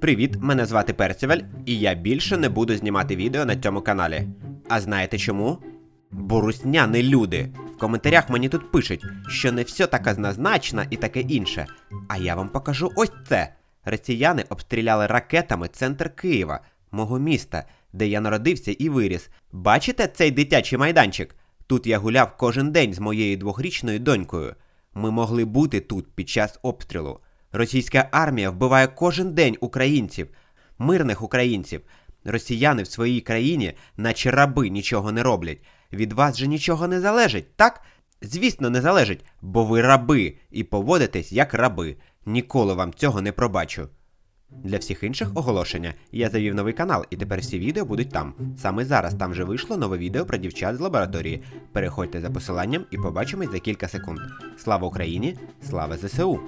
Привіт, мене звати Перцевель, і я більше не буду знімати відео на цьому каналі. А знаєте чому? Бо русня не люди. В коментарях мені тут пишуть, що не все так однозначно і таке інше. А я вам покажу ось це. Росіяни обстріляли ракетами центр Києва, мого міста, де я народився і виріс. Бачите цей дитячий майданчик? Тут я гуляв кожен день з моєю двохрічною донькою. Ми могли бути тут під час обстрілу. Російська армія вбиває кожен день українців, мирних українців. Росіяни в своїй країні, наче раби, нічого не роблять. Від вас же нічого не залежить, так? Звісно, не залежить, бо ви раби і поводитесь як раби. Ніколи вам цього не пробачу. Для всіх інших оголошення я завів новий канал, і тепер всі відео будуть там. Саме зараз там вже вийшло нове відео про дівчат з лабораторії. Переходьте за посиланням і побачимось за кілька секунд. Слава Україні! Слава ЗСУ!